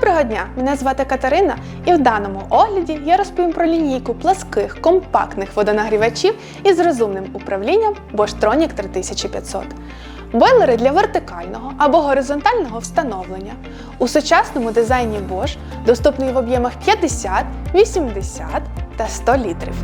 Доброго дня! Мене звати Катерина, і в даному огляді я розповім про лінійку пласких компактних водонагрівачів із розумним управлінням Bosch Tronic 3500. Бойлери для вертикального або горизонтального встановлення. У сучасному дизайні Bosch доступний в об'ємах 50, 80 та 100 літрів.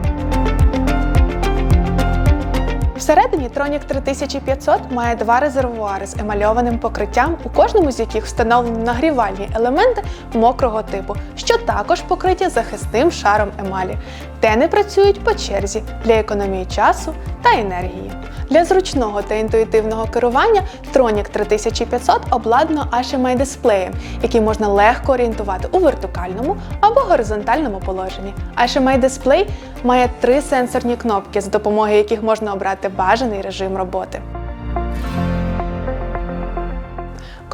Всередині Tronic 3500 має два резервуари з емальованим покриттям, у кожному з яких встановлені нагрівальні елементи мокрого типу, що також покриті захисним шаром емалі. Тени працюють по черзі для економії часу та енергії. Для зручного та інтуїтивного керування Tronic 3500 обладнано HMI дисплеєм, який можна легко орієнтувати у вертикальному або горизонтальному положенні. HMI дисплей має три сенсорні кнопки, з допомогою яких можна обрати бажаний режим роботи.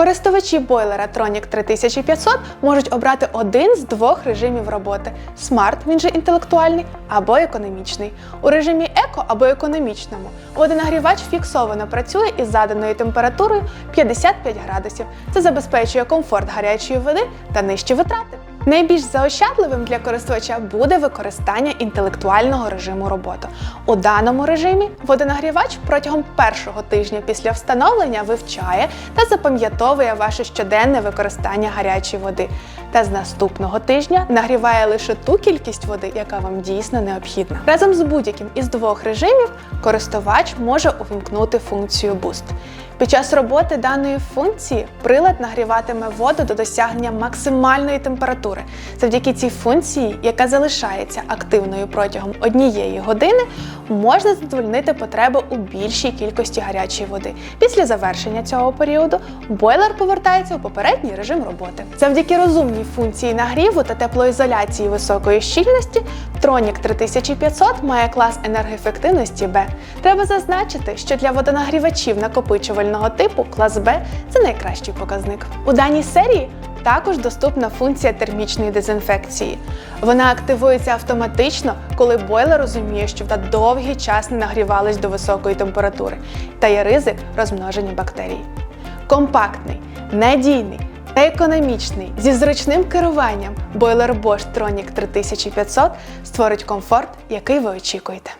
Користувачі бойлера Tronic 3500 можуть обрати один з двох режимів роботи: смарт, він же інтелектуальний, або економічний. У режимі еко або економічному водонагрівач фіксовано працює із заданою температурою 55 градусів. Це забезпечує комфорт гарячої води та нижчі витрати. Найбільш заощадливим для користувача буде використання інтелектуального режиму роботи. У даному режимі водонагрівач протягом першого тижня після встановлення вивчає та запам'ятовує ваше щоденне використання гарячої води. Та з наступного тижня нагріває лише ту кількість води, яка вам дійсно необхідна. Разом з будь-яким із двох режимів користувач може увімкнути функцію Boost. Під час роботи даної функції прилад нагріватиме воду до досягнення максимальної температури. Завдяки цій функції, яка залишається активною протягом однієї години, можна задовольнити потреби у більшій кількості гарячої води. Після завершення цього періоду бойлер повертається у попередній режим роботи. Завдяки розумній функції нагріву та теплоізоляції високої щільності, Tronic 3500 має клас енергоефективності Б. Треба зазначити, що для водонагрівачів накопичувального типу клас Б це найкращий показник. У даній серії також доступна функція термічної дезінфекції. Вона активується автоматично, коли бойлер розуміє, що вода довгий час не нагрівалась до високої температури та є ризик розмноження бактерій. Компактний, надійний та економічний зі зручним керуванням бойлер Bosch Tronic 3500 створить комфорт, який ви очікуєте.